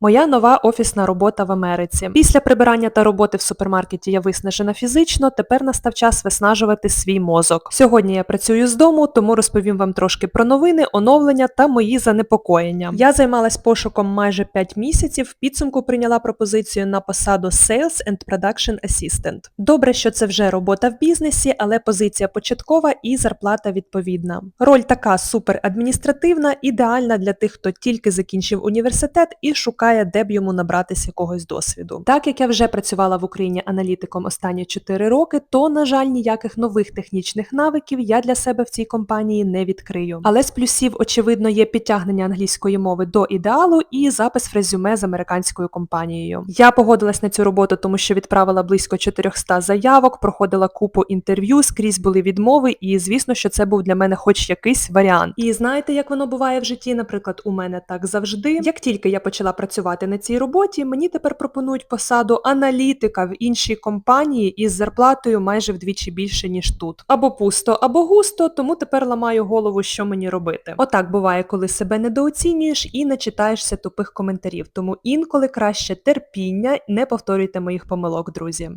Моя нова офісна робота в Америці. Після прибирання та роботи в супермаркеті я виснажена фізично. Тепер настав час виснажувати свій мозок. Сьогодні я працюю з дому, тому розповім вам трошки про новини, оновлення та мої занепокоєння. Я займалась пошуком майже 5 місяців. Підсумку прийняла пропозицію на посаду Sales and Production Assistant. Добре, що це вже робота в бізнесі, але позиція початкова і зарплата відповідна. Роль така супер адміністративна, ідеальна для тих, хто тільки закінчив університет і шукає, де б йому набратися якогось досвіду. Так як я вже працювала в Україні аналітиком останні 4 роки, то на жаль ніяких нових технічних навиків я для себе в цій компанії не відкрию. Але з плюсів, очевидно, є підтягнення англійської мови до ідеалу і запис в резюме з американською компанією. Я погодилась на цю роботу, тому що відправила близько 400 заявок, проходила купу інтерв'ю, скрізь були відмови, і звісно, що це був для мене хоч якийсь варіант. І знаєте, як воно буває в житті? Наприклад, у мене так завжди. Як тільки я почала працювати на цій роботі, мені тепер пропонують посаду аналітика в іншій компанії із зарплатою майже вдвічі більше ніж тут. Або пусто, або густо, тому тепер ламаю голову, що мені робити. Отак буває, коли себе недооцінюєш і не читаєшся тупих коментарів. Тому інколи краще терпіння, не повторюйте моїх помилок, друзі.